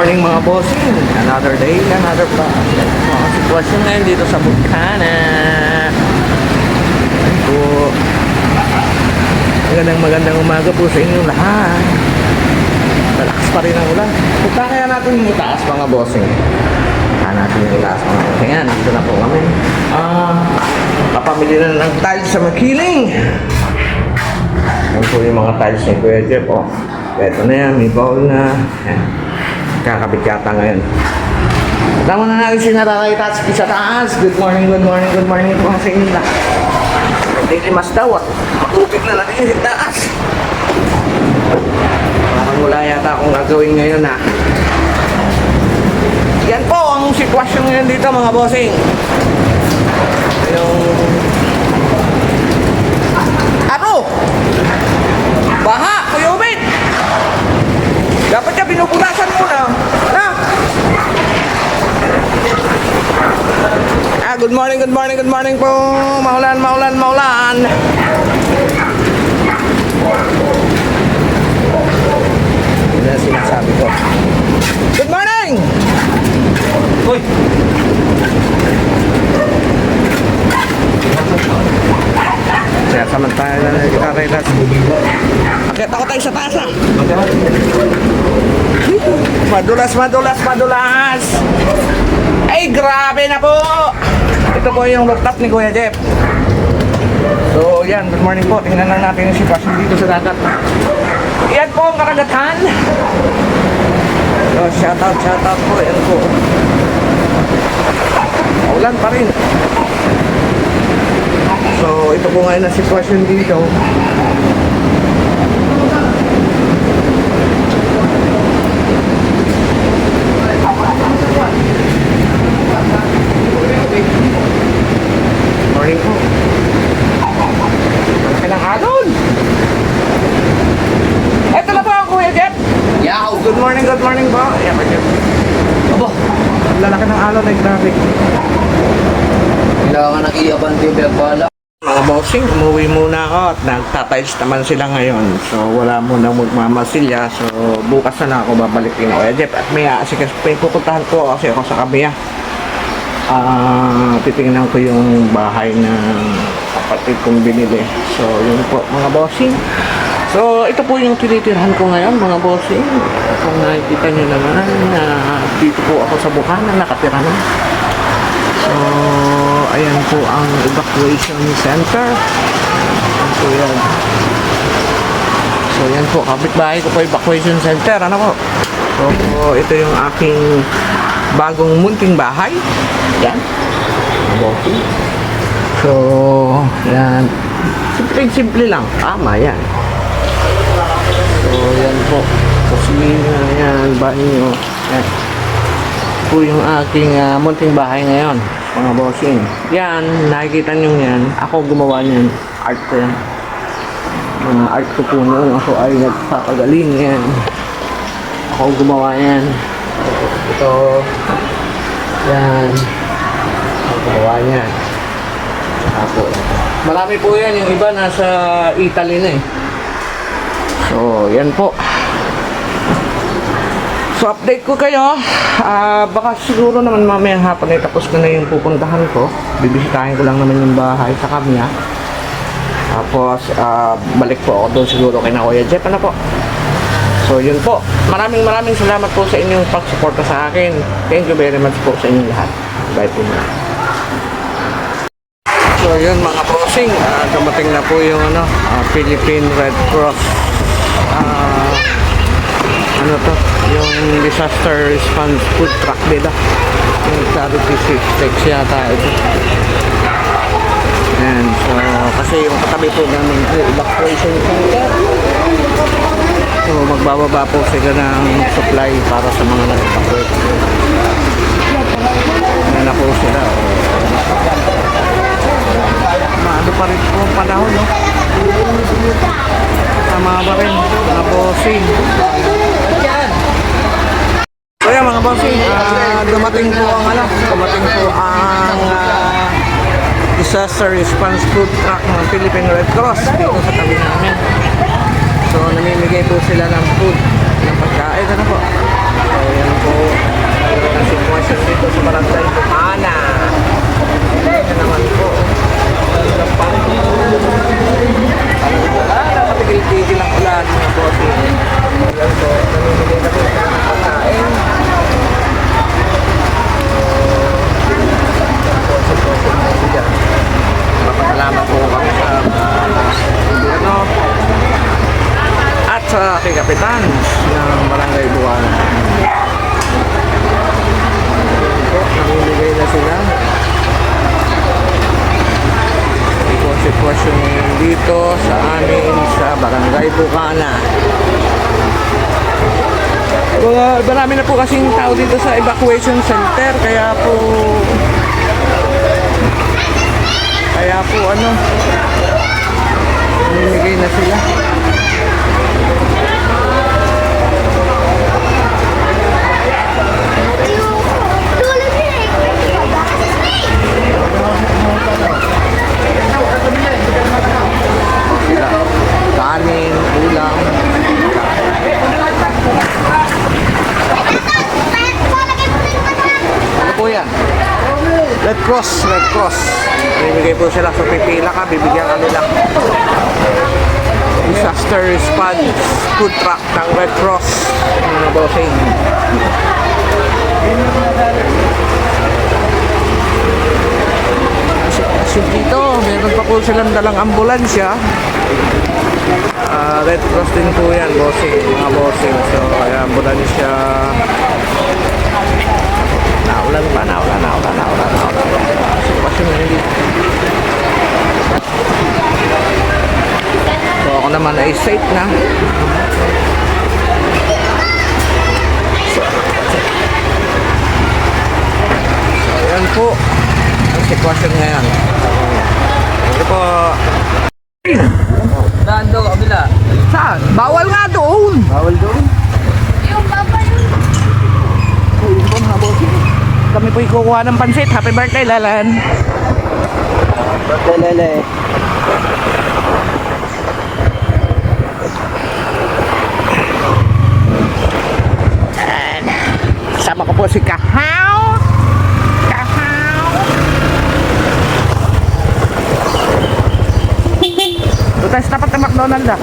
morning mga bossing. Another day, another vlog. Mga sitwasyon ngayon dito sa Bukana. Ayan po. Magandang magandang umaga po sa inyong lahat. Malakas pa rin ang ulan. Punta kaya natin yung itaas mga bossing. Punta natin yung itaas mga bossing. Ayan, nandito na po kami. Kapamili na ng tiles sa Makiling. Yan po yung mga tiles ni Kuya Jeff. Oh. Ito na yan, may bowl na. Yan. Kakabit yata ngayon. Tama na natin si Natatay Tats sa taas. Good morning, good morning, good morning po sa inyo lahat. Hindi mas daw at matubig na natin sa taas. Parang wala yata akong gagawin ngayon ha. Yan po ang sitwasyon ngayon dito mga bossing. Yung... Ano? Baha, Kuya Ubit! Dapat ka binuburasan muna. Na? Ah, good morning, good morning, good morning po. Maulan, maulan, maulan. Yun na sinasabi ko. Good morning! Uy! Kaya samantala na nagkakailas. Akit ako tayo sa taas ah. Madulas, madulas, madulas. Ay, grabe na po. Ito po yung rooftop ni Kuya Jeff. So, yan. Good morning po. Tingnan lang natin yung sitwasyon dito sa dagat. Yan po ang karagatan. So, shout out, shout out po. Yan po. Ulan pa rin. So, ito po ngayon ang sitwasyon dito. Morning po. Ang kailang alon. Ito na po ang Kuya Jeff. Yaw! Good morning, good morning po. Ayan po Jeff. Aba, Ang lalaki ng alon ay traffic. kailangan ng i-abante yung bala. Mga bossing, umuwi muna ako at nagtatiles naman sila ngayon. So wala munang magmamasilya. So bukas na ako babalik din Kuya Jeff. At may aasikas may pupuntahan ko kasi ako sa Kabiya. Ah, titingnan ko yung bahay ng kapatid kong binili. So yun po mga bossing. So ito po yung tinitirhan ko ngayon mga bossing. Kung nakikita nyo naman na dito po ako sa Bukana nakatira na. So, ayan po ang evacuation center. Po yan. So, yan po. Kapitbahay ko po evacuation center. Ano po? So, ito yung aking bagong munting bahay. Yan. Okay. So, yan. Simple-simple lang. Tama yan. Yan po. Kusina, yan. Banyo. Yan. Po yung aking ah, munting bahay ngayon mga bossing. Yan nakikita nyo yan. Ako gumawa niyan. Art ko yan. Mga art ko po noon. Ako ay nagpapagaling. Yan. Ako gumawa yan. Ito. Yan. Ako gumawa niyan. Ako. Marami po yan. Yung iba nasa Italy na eh so yan po So update ko kayo. Ah, baka siguro naman mamayang hapon ay tapos ko na yung pupuntahan ko. Bibisitahin ko lang naman yung bahay sa kanya. Tapos ah, balik po ako doon siguro kay na Kuya Jeff. Ano po? So yun po. Maraming maraming salamat po sa inyong pagsuporta sa akin. Thank you very much po sa inyong lahat. Bye po muna. So yun mga bossing, ah, dumating na po yung ano, ah, Philippine Red Cross. Ah, ano to, yung disaster response food truck nila. Yung charity six yata ito. Ayan, so kasi yung katabi po namin ay evacuation center. So magbababa po sila ng supply para sa mga na-evacuate. Ayan na po sila. Maano pa rin po panahon, no? mga baril, mga bossing. So yan mga bossing, uh, dumating po ang ano, dumating po ang uh, disaster response food truck ng Philippine Red Cross dito sa tabi namin. So namimigay po sila ng food, ng pagkain, ano po. So yan po, ang sitwasyon dito sa barangay Tumana. Ito naman po, ang pangkong tigil-tigil ang ulan mga bote. Ayan po, namimili na po tayo ng pagkain. Posing-posing na siya. Mapasalamat po kami sa ano at sa kay Kapitan ng Barangay Buwan. Namimigay na sila. sitwasyon dito sa amin sa Barangay Bukana. Mga ah, marami na po kasing tao dito sa evacuation center kaya po kaya po ano Bumigay na sila. Kanin, ulam. Ano po yan? Red Cross, Red Cross. Bibigay po sila. So pipila ka, bibigyan ka nila. Disaster response food truck ng Red Cross. Mga bossing. Kasi dito, meron pa po silang dalang ambulansya. Ah, Red Cross din po yan, bossing, mga bossing. So, ay ambulansya. Naulan pa, naulan, naulan, naulan, naulan. Sitwasyon na hindi. So, ako naman ay safe na. So, ayan po ang sitwasyon ngayon. Ito po. Saan daw, kabila? Saan? Bawal nga doon. Bawal doon. Kami po kukuha ng pansit. Happy birthday, Lalan. Lele. Kasama ko po si Kahaw. Kahaw. Doon tayo sa tapat ng McDonald ah.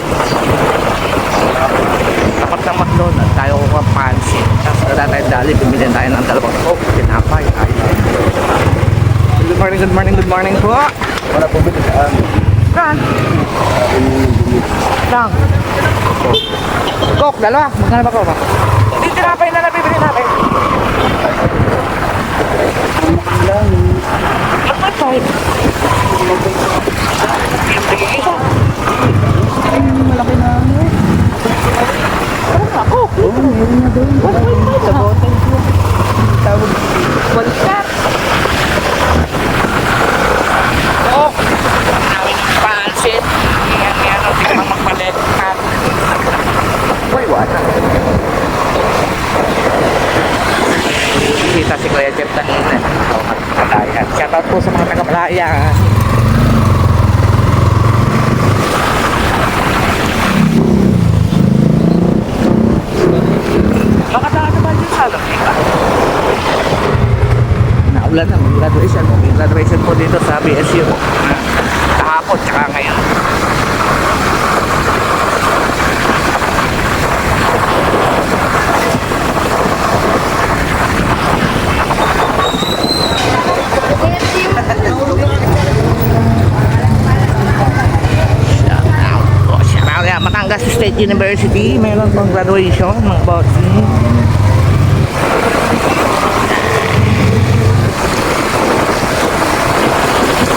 Tapat ng McDonald. Tayo kukuha pansit. Tapos wala tayong dali. Bumili tayo ng dalawang coke. Tinapay. Good morning, good morning, good morning po. Wala po bito saan. Saan? Lang. Coke, dalawa. Magkano ba Coke? Hindi tinapay na nabibili natin. Ano ba ito? Isa. Malaki na ano. Ano nga? Coke. Oo, meron na doon. Sa bottle po. Tawag. Balikat. Coke. Namin ng pansit. Yan, yan. Hindi ka lang magpalikat. Uy, wala. Kita si Kuya Jeff kanina. Malaya. Shoutout po sa mga taga-Malaya. Baka talaga ba yung salon? Naulan na, may graduation. May graduation po dito sa BSU. Kahapon, tsaka ngayon. Shout out po. Shout out. Yan, Batangas State University. Mayroon pong graduation, mga bossing.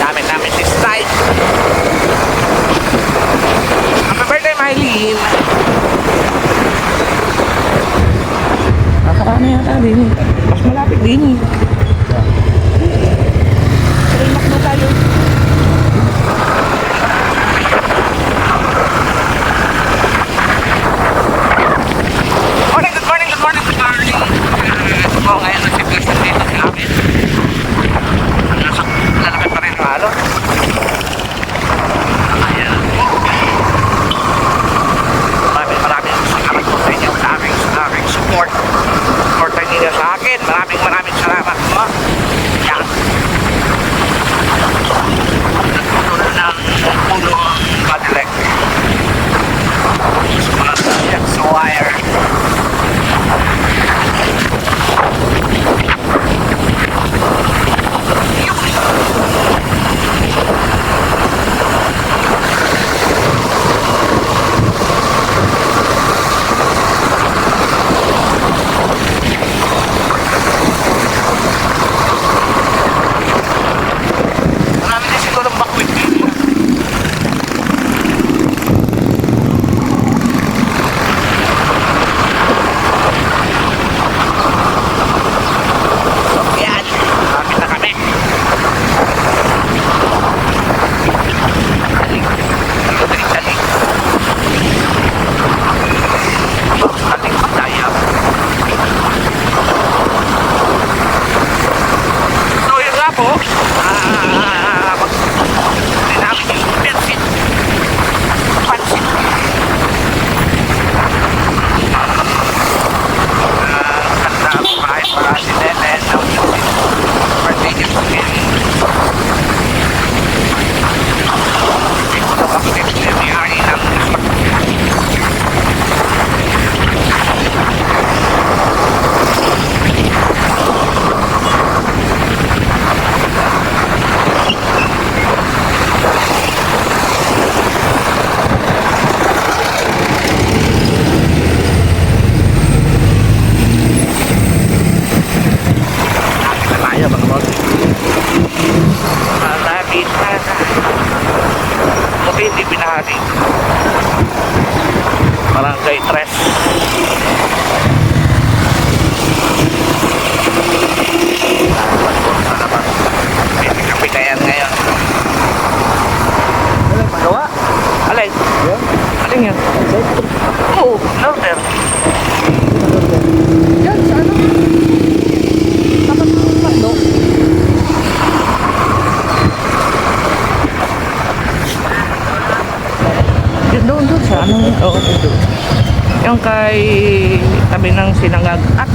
Dami namin si Strike. Happy birthday, Mylene! Nakaka na yata din. Mas malapit din. Relax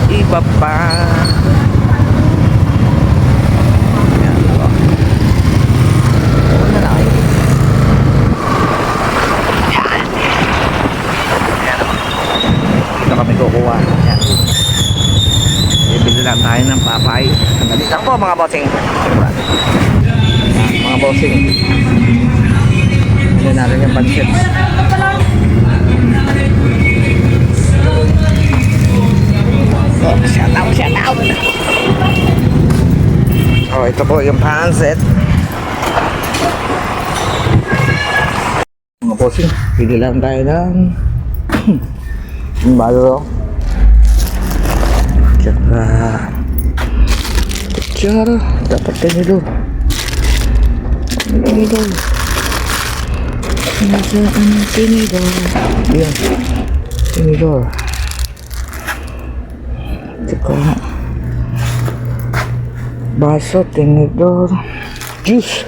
iba pa. Yan, diba? Na lang. Dito kami kukuha. Yan. Bibili lang tayo ng papay. Dali lang po mga bossing. Mga bossing. Hindi natin yung pansit. Oh, shout out, shout out. Oh, ito po yung pansit. Mga bossing, pili lang tayo ng bago. Tsaka kutsara. Dapat ganito. Ganito. Nasaan ang sinidor? Yan. Tinidor. Tsaka baso, tinidor. Juice.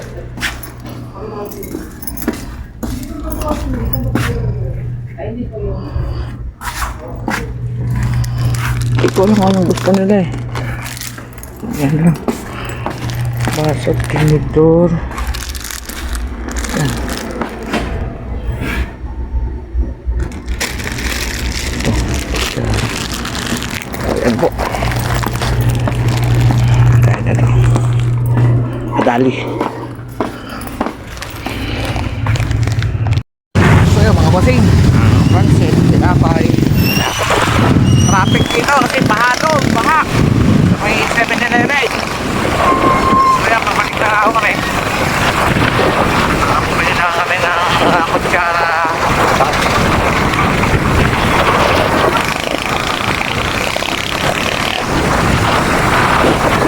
Hindi ko alam gusto nila eh. Yan lang. Baso, tinidor. Ayan Madali. So yun mga bossing. Pansit, tinapay. Traffic dito kasi baha doon, baha. Sa may 7-Eleven. Kaya pabalik na ako kami. Bumili na kami ng uh, kutsara.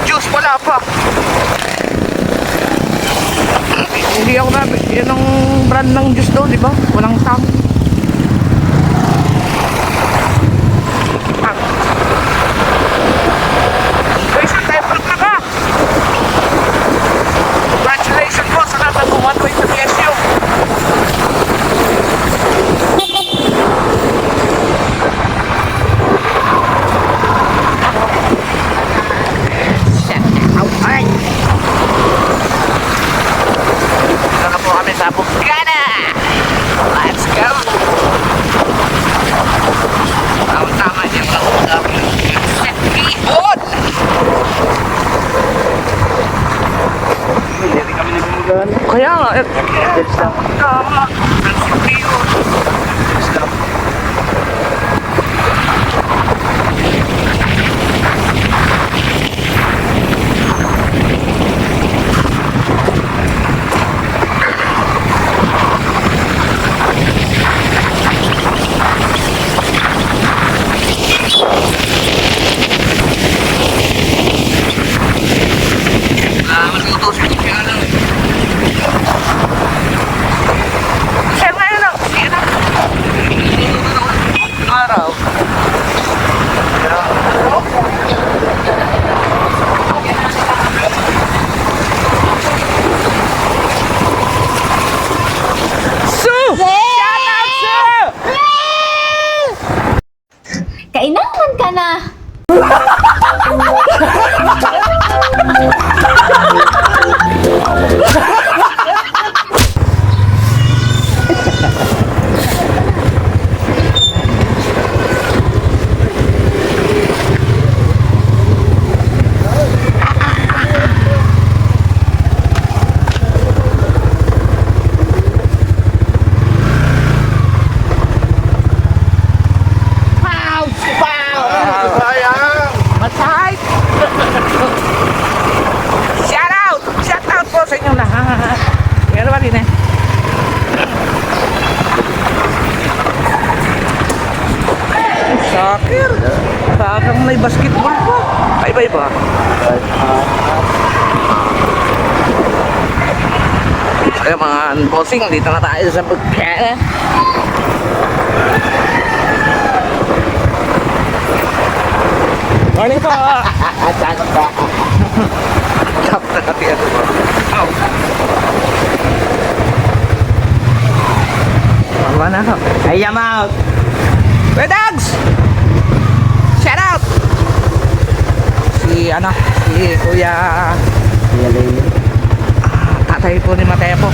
Juice wala pa. Na, yun ang brand ng juice daw, di ba? Walang. Tang. Uy, isang tayo na ka! Congratulations po sa lahat ng kumatoy sa PSU. Alright. Dito na po kami sa Bugana. Let's go. Ang tama niya maulap. Set me on. Hindi kami nagmumugana. Kaya nga, Oh, Soccer! Parang may basketball pa. Ay, iba iba. Ay, mga bossing, dito na tayo sa pagkana. Morning po! Tap na kasi ano po. Ow! Tama na ako. I am out. Hey, dogs! Shout out! Si, ano, si Kuya, tatay po ni Matepo.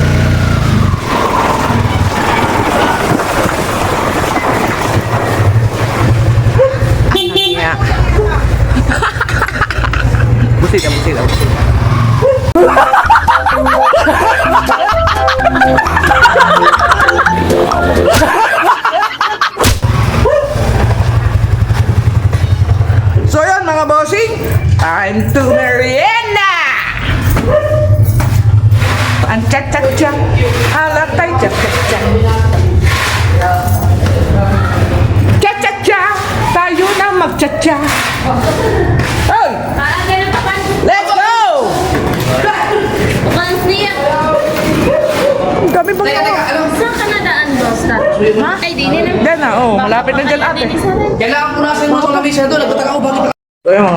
Busit busit busit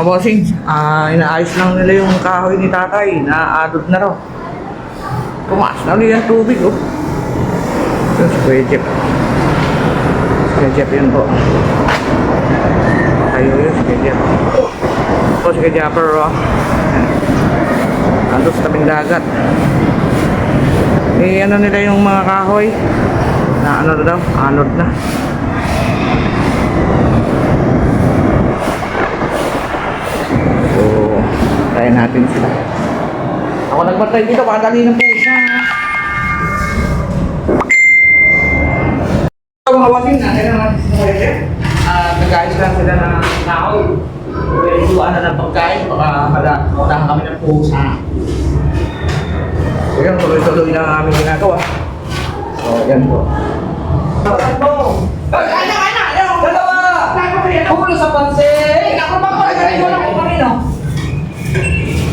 Yun mga bossing, ah, inaayos lang nila yung kahoy ni tatay, naadod na raw. Tumaas na ulit ang tubig oh. Yun si Kuya Jeff. Si Kuya Jeff yun po. Tayo yun. Po si Kuya Jeffer oh. Yan. Ando sa tabing dagat. Eh ano nila yung mga kahoy. Na ano na daw, anod na. Kaya natin sila. Ako nagbantay dito, baka dali ng pusa. So, mga wasin, natin naman si Noelle. At nag-ayos lang sila ng kahoy. Pwede na ng pagkain, baka maunahan kami ng pusa. So, yan, tuloy-tuloy na ang aming ginagawa. So, yan po. Ay, ay, ay, ay, ay, Dalawa! Ulo sa pansin! Ako ba ko? Ay, wala ko kanino.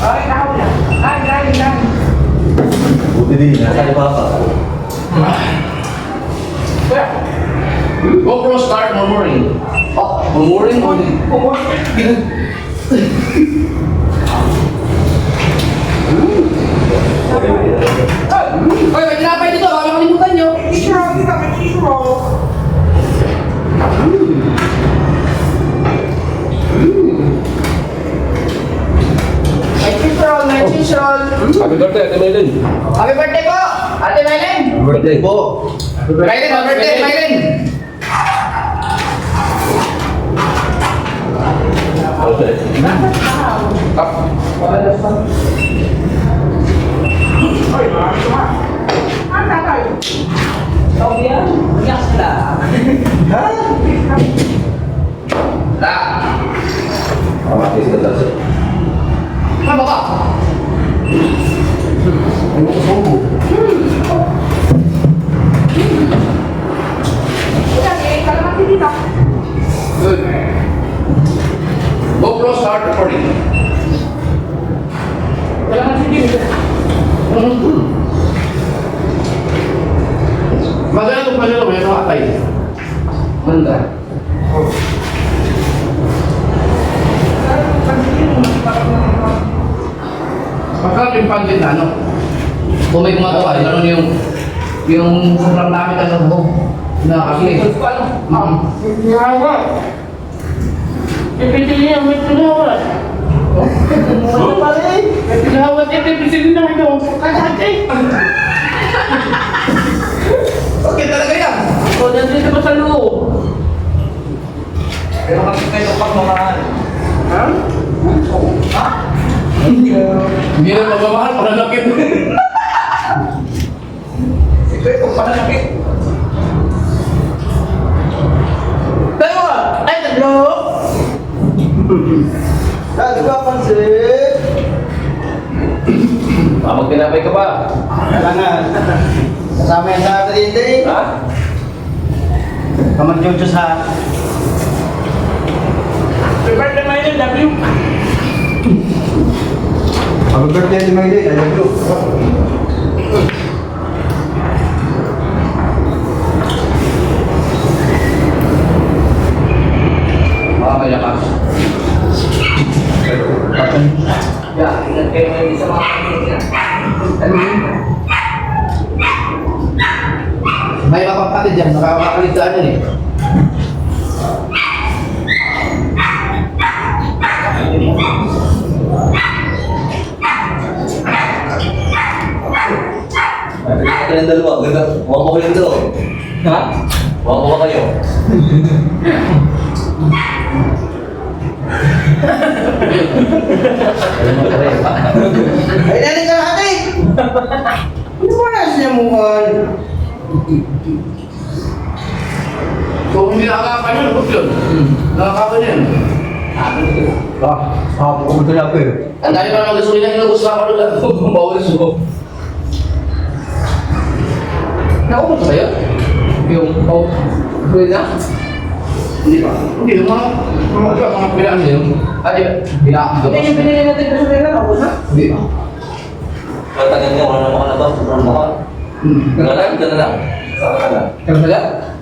Ay, tao na. Ay, ay, ay. Buti din, nasa iba pa. Kuya, GoPro start murmuring. Oh, murmuring o di? Hoy, may tinapay roll, may cheese roll. Happy birthday, Ate Maylin. Happy birthday po, Ate Mylene. Birthday po. Mylene, happy birthday, Mylene. Ay, marami ka. Ang tatay. Pamatis ka dasa. Ano ba? Good. GoPro start recording. Maganda itong panalo, may mga atay. Manda. Masarap yung pancit na ano. Kung may gumagawa, lalo na yung yung sobrang dami ka sa buhok na kasi. Mm. Ipinili niya, may tulawat. Ano pa rin? May tulawat, ipinili na ito. Kakati. Okay talaga yan. O, nandito pa sa loob. Pero kasi kayo pagmamahal. Ha? Hindi na magmamahal, pananakit. Sikreto pananakit. Dalawa! Ay, tatlo! Lagi ba pansin? Ah, magtinapay ka pa. Kailangan. Kasama yan sa atin hindi. Ha? Kamadyodyos ha. Prepare na may W. Happy birthday ni Mayday. I love you. Makakaya ka. Yeah, ingat kayo ngayon sa mga Ano yun? May mapapatid dyan, nakakalitaan yun eh. Ito yung dalawa, ganda. Huwag mo kayo dalawa. Ha? Huwag mo ba kayo? Ay, nani ka hati! Ano ba na siya mukhang? Kung hindi nakakapan yun, huwag yun. Nakakapan yun. Ah, ko ito na ako eh. Ang dami pa ng gasolina yung gusto ako. Kung bawal mo. Naubos ba yun? Yung oh, gasolina? Hindi pa. Hindi, yung mga mga mga, mga pilaan yun. Ah, di ba? Pilaan ko. Hindi yung pinili natin gasolina, naubos na. Hindi pa. Patagal niya, wala naman ka na ba? Sobrang mukha. Wala lang, ito na lang. Saan ka na? Kaya sila?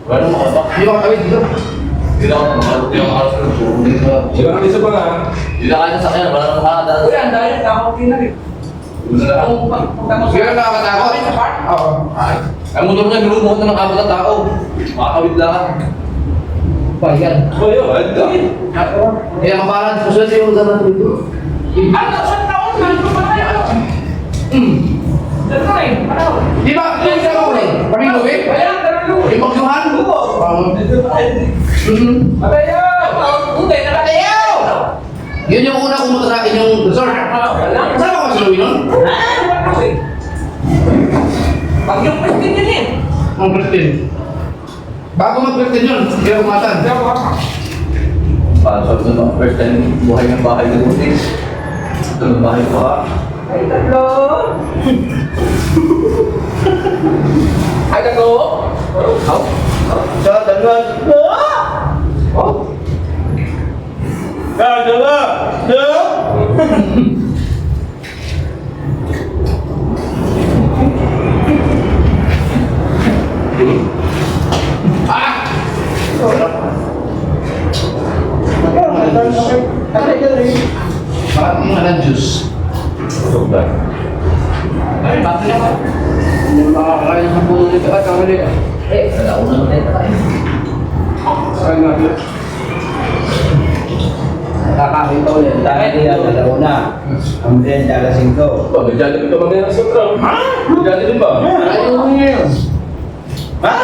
Wala naman ka? Hindi ba kami dito? Hindi na ako mahal. Hindi ako sa loob. Hindi ba? Di ba kami sa mga? Hindi na kaya sa kanya, wala naman ka na. Kuya, ang dahil nakakauti na rin. Na ako. Na nakakatakot. Oo. Ang motor nga, nilumuhot na ng apat na tao. Makakawid lang. Pa, yan. Oh, yun. Ka. Kaya mabalan sa suwete yung dapat dito. Ano, sa taon na, ito pa tayo. Hmm. Na eh, ano? Di ba? Yung isa ko eh. Pag-inuwi? Kaya, dalawa. Yung magduhan? Oo. Matayaw! Puti, nakatayaw! Yun yung una pumunta sa akin yung resort. Kasama ko si Louie nun? Pag yung Christine yun eh. Ang Christine. Bago mag-Christine yun, hindi ako kumatan. Para sa ito, first time buhay ng bahay ng butis. Ito ng bahay ko ha. Ay, tatlo. Ay, tatlo. How? Sa dalawa. Oh. Sa dalawa. Dalawa. Bakit yung alam juice? Busog na. Ay, bakit naman? Hindi mo nakakakain ng puno nito at ang huli. Eh, wala ko naman tayo tayo. Ay, nga. Nakakain pa ulit. Dahil yan, dalawa na. Ang din, dalasing ko. Ba, may Jollibee ka mamaya sa truck. Ha? May Jollibee ba? Ayaw mo niya yun. Ha?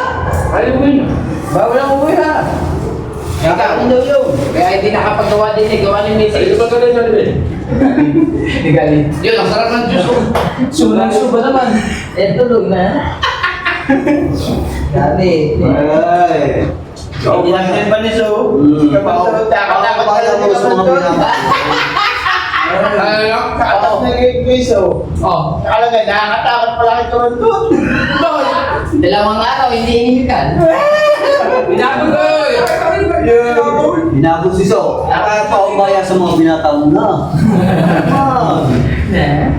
Ayaw mo yun. Bawal ang uwi ha. Kakain daw yun. Kaya hindi nakapagawa din eh, gawa ni Missy. di ba ganun Jollibee? Galing. Yun, ang sarap ng juice. oh. Sulang-suba naman. Eh, tulog na. Dali. Ay. Hindi lang din pa ni So. Kapag takot-takot ka lang mo sa mga binaba. Ayaw. Takot na kay So. Oh. Nakalagay, nakakatakot pala kay Toronto. Dalawang araw, hindi hinihikan. Binabog ko. Binabog si So. Nakakapaubaya sa mga binatang na. Ah.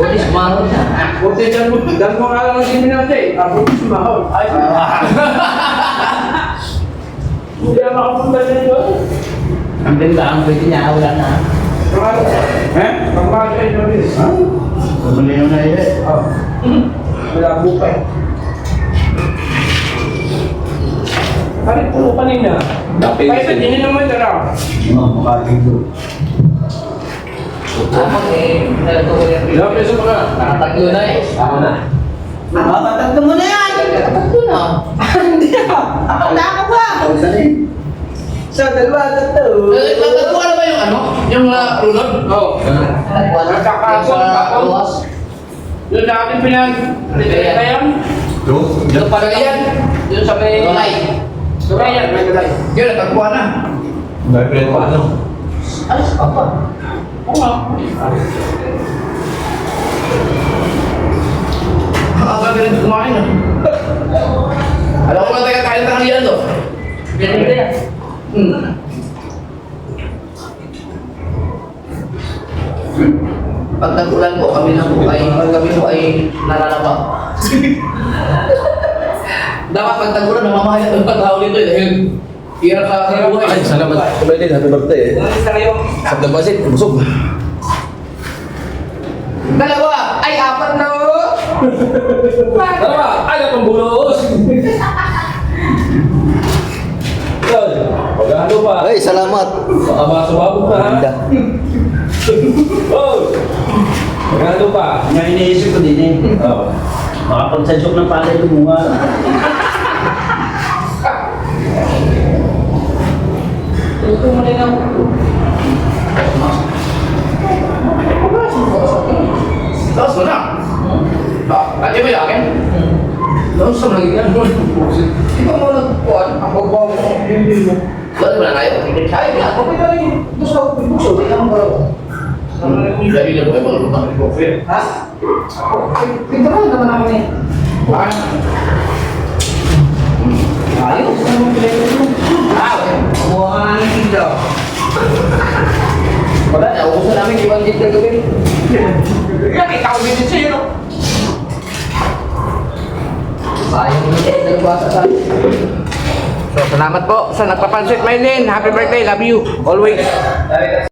Pulis, mahal na. Buti dyan mo. Dyan mo nga lang ang siminate. Abot si Mahal. Ay. Hindi na makapunta dito. Ang ganda ang pwede niya, wala na. Eh? Pagmahal kayo nyo rin. Ha? Malinaw na yun. Oh. Wala bukay. Bakit puno kanina? Dapit Kahit kasi. hindi naman tara. Mga makaling doon. Ako eh, nalato ko yan. Ilang peso pa ka? Nakatagyo na eh. Tama na. Matatagdo mo na yan! Nakatagyo na. Hindi na! Ako na ako ba? Ako na rin. Sa dalawa, tatlo. Eh, natatuwa na ba yung ano? Yung uh, runod? Oo. Nagkakaso, tapos. Yung dati pinag... Kaya? Doon? Yung pagayan. Yung sa may... Tulay. Tulay yan, may tulay. Yun, natagpuan na. May friend pa, ano? Alas ka pa. Oo nga. Gagaling kumain ah. Alam ko lang tayo kain tanghalian to. Ganun Hmm. Pag nagulan po, kami na po ay, kami po ay nalalaba. Dapat pag tagulan, namamahay ang tao dito eh. Dahil hirap sa buhay. Ay, salamat. Sabay din, happy birthday eh. Isa kayo. Sabda basit, busog. Dalawa! Ay, apat na oh! Dalawa, ayaw kang pagano pa? Ay, salamat. Baka masumabog na ha? Ganda. Oh! Pagano pa? Nga iniisip ko din eh. Oh. Makapagsadyok ng palay lumunga. Tayo. Ay, ako pa rin. Gusto ko. Gusto ko. Ang baro. Dahil na buhay mo. Ang coffee. Ha? Ito na naman ako eh. Ah, Ayos. Ano mo pinag ah, okay. Kuha ka nga ng tigdo. Wala na. Ubusan namin ibang gig na gawin. Yan, ikaw din sa'yo. no? So, salamat po sa nagpapansit, Maylin. Happy birthday. Love you. Always.